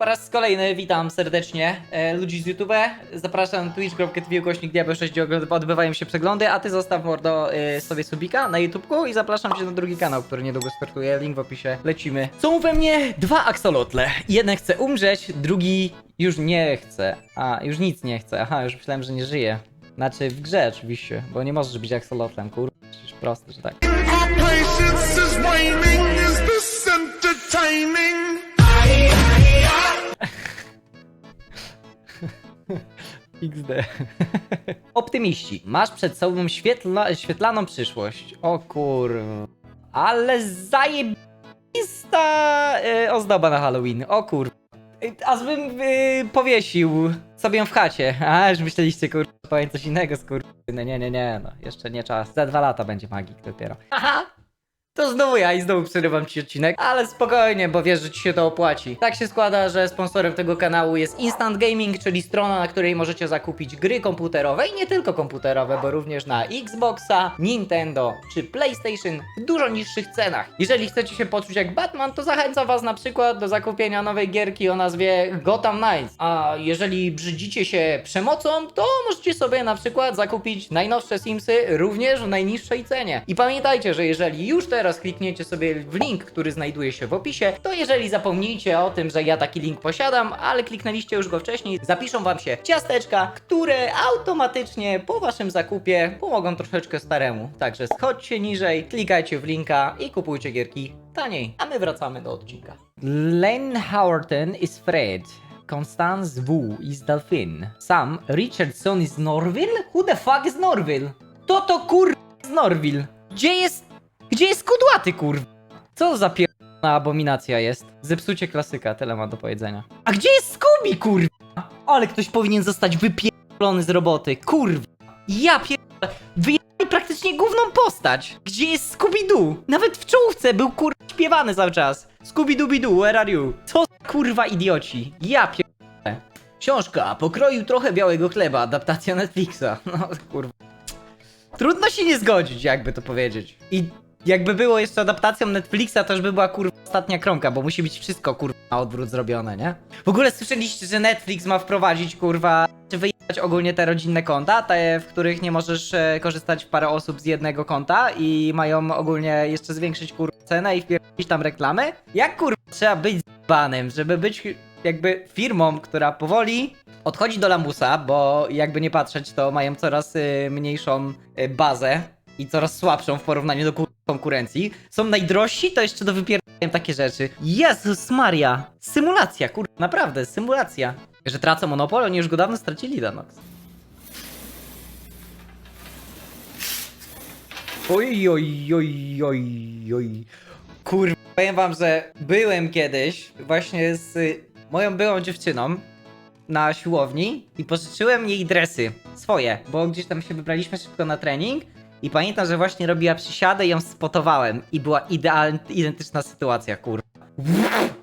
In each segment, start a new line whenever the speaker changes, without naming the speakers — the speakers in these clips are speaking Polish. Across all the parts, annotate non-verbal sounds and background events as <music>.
Po raz kolejny witam serdecznie e, ludzi z YouTube. Zapraszam na twitch.tv ukośnik diabeł 6, gdzie ogl- odbywają się przeglądy, a ty zostaw mordo e, sobie subika na YouTubeku i zapraszam cię na drugi kanał, który niedługo startuje. Link w opisie. Lecimy. Są we mnie dwa aksolotle. Jeden chce umrzeć, drugi już nie chce. A, już nic nie chce. Aha, już myślałem, że nie żyje. Znaczy w grze oczywiście, bo nie możesz być aksolotlem, kur... Przecież proste, że tak. XD. <laughs> Optymiści. Masz przed sobą świetla, świetlaną przyszłość. O kurwa. Ale zajebista y, ozdoba na Halloween. O kurwa. Y, Aż bym y, powiesił sobie w chacie. A, już myśleliście, kurwa, powiem coś innego, skur... Nie, nie, nie, nie, no. Jeszcze nie czas. Za dwa lata będzie magik dopiero. Aha! To znowu ja i znowu przerywam ci odcinek, ale spokojnie, bo wiesz, że ci się to opłaci. Tak się składa, że sponsorem tego kanału jest Instant Gaming, czyli strona, na której możecie zakupić gry komputerowe i nie tylko komputerowe, bo również na Xboxa, Nintendo czy PlayStation w dużo niższych cenach. Jeżeli chcecie się poczuć jak Batman, to zachęcam was na przykład do zakupienia nowej gierki o nazwie Gotham Knights. A jeżeli brzydzicie się przemocą, to możecie sobie na przykład zakupić najnowsze Simsy również w najniższej cenie. I pamiętajcie, że jeżeli już teraz klikniecie sobie w link, który znajduje się w opisie, to jeżeli zapomnicie o tym, że ja taki link posiadam, ale kliknęliście już go wcześniej, zapiszą wam się ciasteczka, które automatycznie po waszym zakupie pomogą troszeczkę staremu. Także schodźcie niżej, klikajcie w linka i kupujcie gierki taniej. A my wracamy do odcinka. Len Howerton is Fred. Constance Wu is Dolphin. Sam Richardson is Norville? Who the fuck is Norville? To to kur... z Norville. Gdzie jest... Gdzie jest kudłaty kur... Co za pierdolona abominacja jest? Zepsucie klasyka, tyle ma do powiedzenia. A gdzie jest Scooby kurwa? Ale ktoś powinien zostać wypierdolony z roboty, kurwa. Ja pierdolę. Wyjechali praktycznie główną postać. Gdzie jest Scooby-Doo? Nawet w czołówce był kurwa śpiewany cały czas. Scooby-Dooby-Doo, where are you? Co za kurwa idioci? Ja pierdolę. Książka, pokroił trochę białego chleba, adaptacja Netflixa. <laughs> No kurwa. Trudno się nie zgodzić, jakby to powiedzieć. I jakby było jeszcze adaptacją Netflixa, to już by była kurwa ostatnia kromka, bo musi być wszystko kurwa na odwrót zrobione, nie? W ogóle słyszeliście, że Netflix ma wprowadzić kurwa, czy wyjechać ogólnie te rodzinne konta, te, w których nie możesz e, korzystać w parę osób z jednego konta i mają ogólnie jeszcze zwiększyć kurwa cenę i wpierdzić tam reklamy? Jak kurwa trzeba być banem, żeby być jakby firmą, która powoli odchodzi do lamusa, bo jakby nie patrzeć, to mają coraz y, mniejszą y, bazę i coraz słabszą w porównaniu do kur- konkurencji. Są najdrożsi, to jeszcze do wypierają takie rzeczy. Jezus Maria! Symulacja, kur... Naprawdę, symulacja. Że tracą monopol, oni już go dawno stracili, Danox. Oj, oj, oj, oj, oj. Kurwa, powiem wam, że byłem kiedyś właśnie z moją byłą dziewczyną na siłowni i pożyczyłem jej dresy swoje, bo gdzieś tam się wybraliśmy szybko na trening i pamiętam, że właśnie robiła przysiadę i ją spotowałem i była idealna, identyczna sytuacja, kurwa.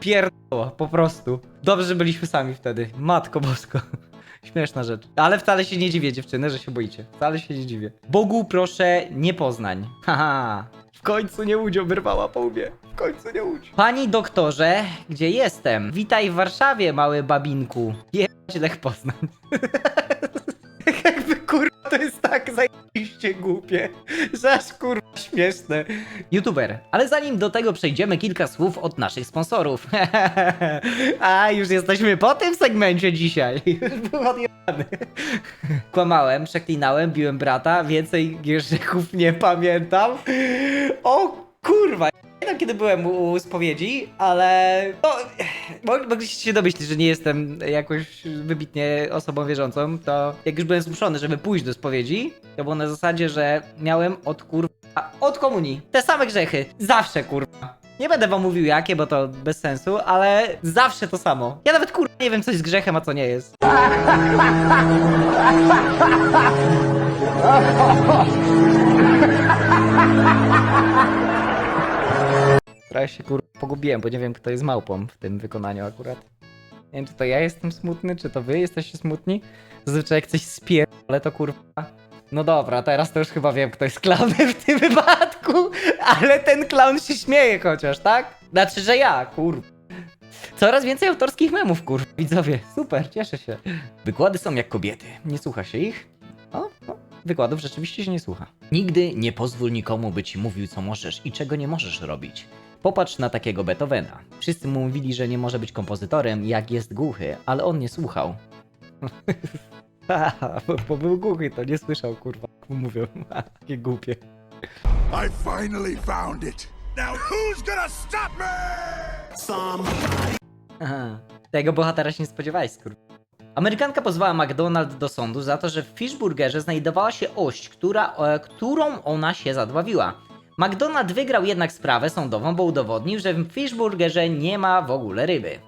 Pierdło, po prostu. Dobrze, że byliśmy sami wtedy. Matko bosko. <laughs> Śmieszna rzecz. Ale wcale się nie dziwię, dziewczyny, że się boicie. Wcale się nie dziwię. Bogu proszę nie Poznań. <laughs> Haha. W końcu nie łódź oberwała po łbie. W końcu nie łódź. Pani doktorze, gdzie jestem? Witaj w Warszawie, mały babinku. Jebać Lech Poznań. <laughs> Jest tak zajebiście głupie, że aż kurwa śmieszne. YouTuber, ale zanim do tego przejdziemy, kilka słów od naszych sponsorów. <laughs> A, już jesteśmy po tym segmencie dzisiaj. <laughs> Już. Kłamałem, przeklinałem, biłem brata, więcej grzechów nie pamiętam. O kurwa. Kiedy byłem u spowiedzi, ale no, mo- mogliście się domyślić, że nie jestem jakoś wybitnie osobą wierzącą, to jak już byłem zmuszony, żeby pójść do spowiedzi, to było na zasadzie, że miałem od kurwa, od komunii, te same grzechy, zawsze kurwa. Nie będę wam mówił jakie, bo to bez sensu, ale zawsze to samo. Ja nawet kurwa nie wiem co jest grzechem, a co nie jest. <laughs> Trochę się kur... pogubiłem, bo nie wiem kto jest małpą w tym wykonaniu akurat. Nie wiem czy to ja jestem smutny, czy to wy jesteście smutni. Zazwyczaj jak coś spier... ale to kurwa... No dobra, teraz to już chyba wiem kto jest klaunem w tym <laughs> wypadku, ale ten klaun się śmieje chociaż, tak? Znaczy, że ja, kurwa. Coraz więcej autorskich memów, kurwa, widzowie. Super, cieszę się. Wykłady są jak kobiety. Nie słucha się ich? O, o, wykładów rzeczywiście się nie słucha. Nigdy nie pozwól nikomu, by ci mówił, co możesz i czego nie możesz robić. Popatrz na takiego Beethovena. Wszyscy mu mówili, że nie może być kompozytorem, jak jest głuchy, ale on nie słuchał. <laughs> bo, bo był głuchy, to nie słyszał, kurwa, jak mu mówią. <laughs> Takie głupie.
I finally found it. Now who's gonna stop me?
Aha. Tego bohatera się nie spodziewałeś, skur... Amerykanka pozwała McDonald do sądu za to, że w Fishburgerze znajdowała się ość, która, e, którą ona się zadławiła. McDonald wygrał jednak sprawę sądową, bo udowodnił, że w Fishburgerze nie ma w ogóle ryby.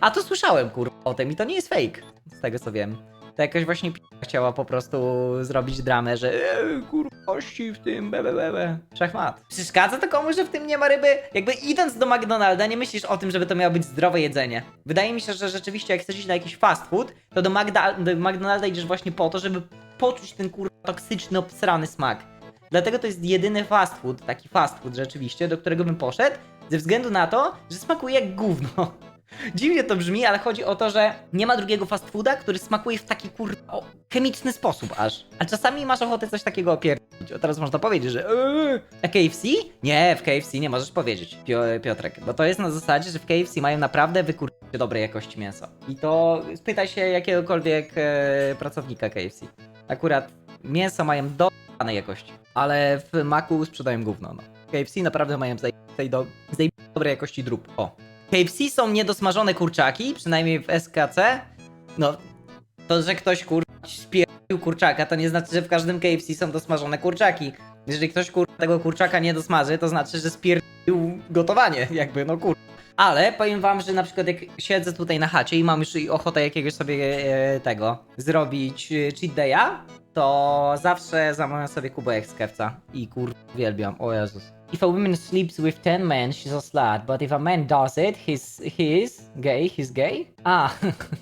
A to słyszałem, kurwa, o tym i to nie jest fake, z tego co wiem. To jakaś właśnie p... chciała po prostu zrobić dramę, że eee, kurwa, ości w tym, be, be, be, be. Szachmat. Przeszkadza to komuś, że w tym nie ma ryby? Jakby idąc do McDonalda, nie myślisz o tym, żeby to miało być zdrowe jedzenie. Wydaje mi się, że rzeczywiście jak chcesz iść na jakiś fast food, to do, Magda, do McDonalda idziesz właśnie po to, żeby poczuć ten kurwa toksyczny, obsrany smak. Dlatego to jest jedyny fast food, taki fast food rzeczywiście, do którego bym poszedł, ze względu na to, że smakuje jak gówno. <laughs> Dziwnie to brzmi, ale chodzi o to, że nie ma drugiego fast fooda, który smakuje w taki kurwa o, chemiczny sposób aż. A czasami masz ochotę coś takiego opierdolić. O, teraz można powiedzieć, że eee, a KFC? Nie, w KFC nie możesz powiedzieć, Pio Piotrek, bo to jest na zasadzie, że w KFC mają naprawdę wykurczę dobrej jakości mięso. I to spytaj się jakiegokolwiek e, pracownika KFC. Akurat mięso mają do jakości, ale w Macu sprzedają gówno, no. KFC naprawdę mają zajebistej do, zajebistej dobrej jakości drób. O. KFC są niedosmażone kurczaki, przynajmniej w SKC. No, to, że ktoś kur... spierdolił kurczaka, to nie znaczy, że w każdym KFC są dosmażone kurczaki. Jeżeli ktoś kur... tego kurczaka nie dosmaży, to znaczy, że spierdolił gotowanie, jakby, no kur... Ale powiem wam, że na przykład jak siedzę tutaj na chacie i mam już ochotę jakiegoś sobie e, tego zrobić e, cheat day'a, to zawsze zamawiam sobie kubek z kewca i kur... uwielbiam, o Jezus. If a woman sleeps with 10 men, she's a slut, but if a man does it, he's, he is gay, he's gay? A,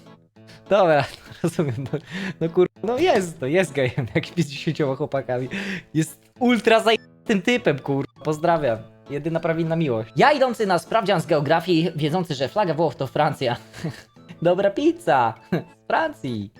<laughs> dobra, <laughs> rozumiem, no, no kur... no jest, no jest gejem, jakimiś 10 chłopakami. Jest ultra zajętym typem, kur... pozdrawiam. Jedyna prawilna miłość. Ja idący na sprawdzian z geografii, wiedzący, że flaga Włoch to Francja. <laughs> Dobra pizza! Z <laughs> Francji!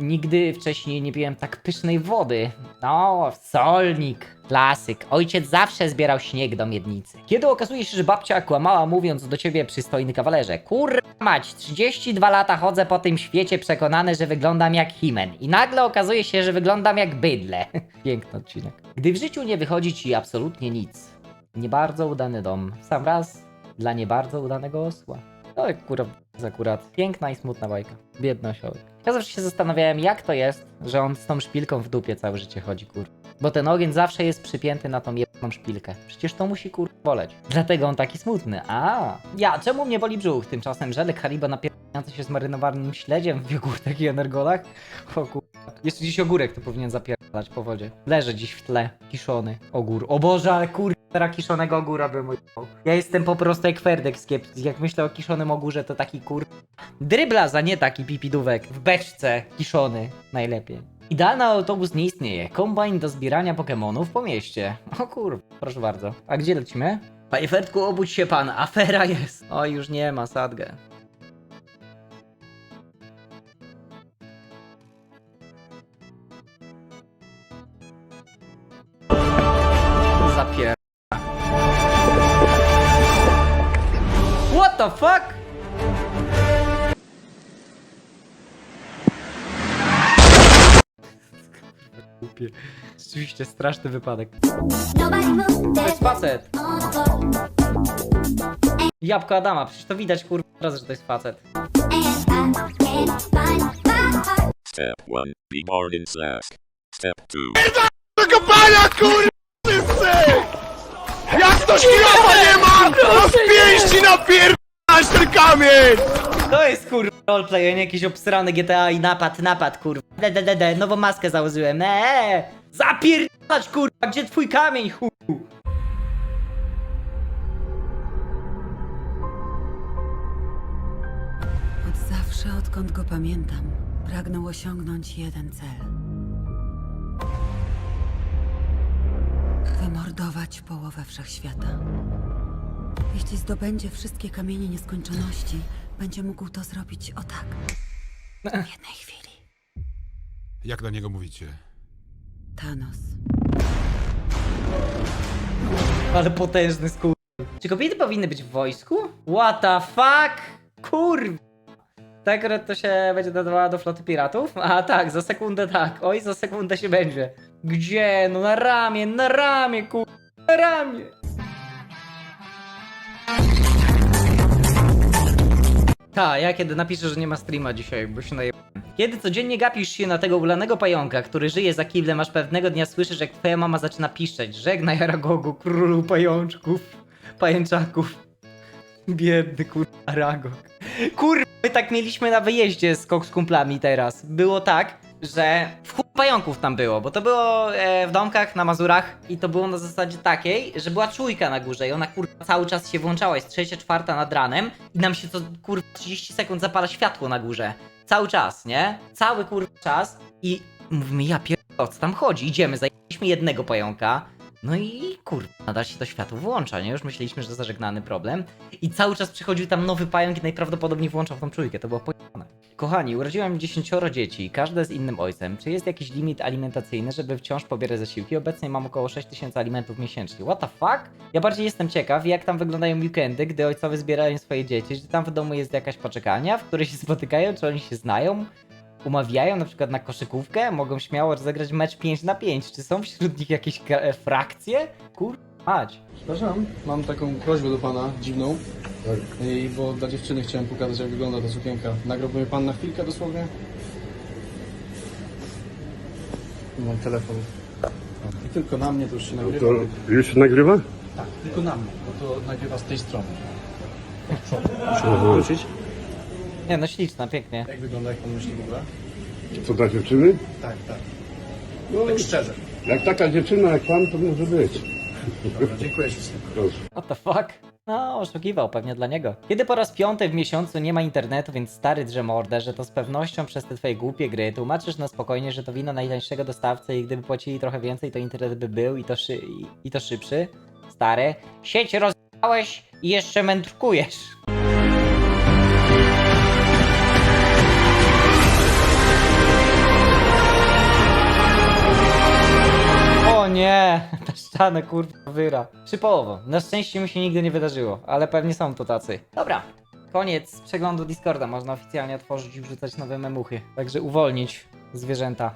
Nigdy wcześniej nie piłem tak pysznej wody. No, solnik. Klasyk. Ojciec zawsze zbierał śnieg do miednicy. Kiedy okazuje się, że babcia kłamała mówiąc do ciebie przystojny kawalerze. Kurwa mać, 32 lata chodzę po tym świecie przekonany, że wyglądam jak himen. I nagle okazuje się, że wyglądam jak bydle. <laughs> Piękny odcinek. Gdy w życiu nie wychodzi ci absolutnie nic. Nie bardzo udany dom. W Sam raz dla nie bardzo udanego osła. No kurwa, jest akurat piękna i smutna bajka. Biedny osiołek. Ja zawsze się zastanawiałem, jak to jest, że on z tą szpilką w dupie całe życie chodzi, kur. Bo ten ogień zawsze jest przypięty na tą jedną szpilkę. Przecież to musi kur boleć. Dlatego on taki smutny. A, ja, czemu mnie boli brzuch? Tymczasem żelek Haribo napierający się z marynowanym śledziem w jogurtach i energolach? O kur... Jeszcze dziś ogórek to powinien zapierdalać po wodzie. Leży dziś w tle, kiszony ogór. O Boże, ale kur... Teraz kiszonego ogóra bym. Ja jestem po prostu jak Ferdek. Jak myślę o kiszonym ogórze, to taki kur... Drybla za nie taki pipidówek. W beczce kiszony. Najlepiej. Idealny autobus nie istnieje. Kombajn do zbierania Pokemonów po mieście. O kur... proszę bardzo. A gdzie lecimy? Panie obudź się pan. Afera jest. Oj, już nie ma, sadgę. Zapier... What the fuck? Głupie. Rzeczywiście straszny wypadek. To jest facet. Jabłko Adama, przecież to widać kurwa teraz, że to jest facet.
Step 1. Be born in Slask. Step 2.
Do kopania, kurwa, wszyscy! Jak ktoś kilofa nie ma, to z pięści napierdalać ten kamień!
To jest kurwa roleplay, a nie jakiś obsrany GTA i napad, napad kurwa. De, de, de, de. nową maskę założyłem, eee! Zapierdalać kurwa, gdzie twój kamień chu?
Od zawsze, odkąd go pamiętam, pragnął osiągnąć jeden cel. Wymordować połowę wszechświata. Jeśli zdobędzie wszystkie kamienie nieskończoności, będzie mógł to zrobić o tak. W jednej chwili.
Jak na niego mówicie?
Thanos.
Ale potężny skur... Czy kobiety powinny być w wojsku? What the fuck? Kurwa. Tak, akurat to się będzie dodawała do floty piratów? A tak, za sekundę tak. Oj, za sekundę się będzie. Gdzie? No na ramię, na ramię, kur... Na ramię. Ta, ja kiedy napiszę, że nie ma streama dzisiaj, bo się naje... Kiedy codziennie gapisz się na tego ulanego pająka, który żyje za kiblem, aż pewnego dnia słyszysz, jak twoja mama zaczyna piszczeć. Żegnaj Aragogu, królu pajączków, pajęczaków. Biedny kurwa Aragog. Kurwa, my tak mieliśmy na wyjeździe z, z kumplami teraz. Było tak, że w chuj pająków tam było, bo to było e, w domkach na Mazurach i to było na zasadzie takiej, że była czujka na górze i ona kurwa cały czas się włączała, jest trzecia, czwarta nad ranem i nam się co kurwa 30 sekund zapala światło na górze. Cały czas, nie? Cały kurwa czas i mówimy, ja pierdolę, co tam chodzi? Idziemy, zajęliśmy jednego pająka, no i kurwa, nadal się to światło włącza, nie? Już myśleliśmy, że to zażegnany problem. I cały czas przychodził tam nowy pająk i najprawdopodobniej włączał tą czujkę, to było pojechane. Kochani, urodziłam 10 dzieci, każde z innym ojcem. Czy jest jakiś limit alimentacyjny, żeby wciąż pobierać zasiłki? Obecnie mam około 6000 alimentów miesięcznie. What the fuck? Ja bardziej jestem ciekaw, jak tam wyglądają weekendy, gdy ojcowie zbierają swoje dzieci. Czy tam w domu jest jakaś poczekalnia, w której się spotykają, czy oni się znają? Umawiają na przykład na koszykówkę? Mogą śmiało rozegrać mecz 5 na 5. Czy są wśród nich jakieś e, frakcje? Kur... Mać.
Przepraszam, mam taką prośbę do pana, dziwną. I bo dla dziewczyny chciałem pokazać, jak wygląda ta sukienka. Nagrałby mnie pan na chwilkę dosłownie? Mam telefon. I tylko na mnie to już się nagrywa.
To już się nagrywa?
Tak, tylko na mnie, bo to nagrywa z tej strony.
Aha.
Wrócić?
Nie no, śliczna, pięknie.
Jak wygląda, jak pan myśli w ogóle?
Co dla dziewczyny?
Tak, tak.
No,
Tak szczerze.
jak taka dziewczyna jak pan, to może być.
Dobra, dziękuję ślicznie.
Proszę.
What the fuck? No, oszukiwał pewnie dla niego. Kiedy po raz piąty w miesiącu nie ma internetu, więc stary drze mordę, że to z pewnością przez te twoje głupie gry tłumaczysz na spokojnie, że to wina najtańszego dostawcy i gdyby płacili trochę więcej, to internet by był i to, szy i, i to szybszy. Stary, sieć rozjechałeś i jeszcze mędrkujesz. Nie, <laughs> ta ściana kurwa wyra. Przypołowo. Na szczęście mi się nigdy nie wydarzyło, ale pewnie są to tacy. Dobra, koniec przeglądu Discorda. Można oficjalnie otworzyć i wrzucać nowe memuchy. Także uwolnić zwierzęta.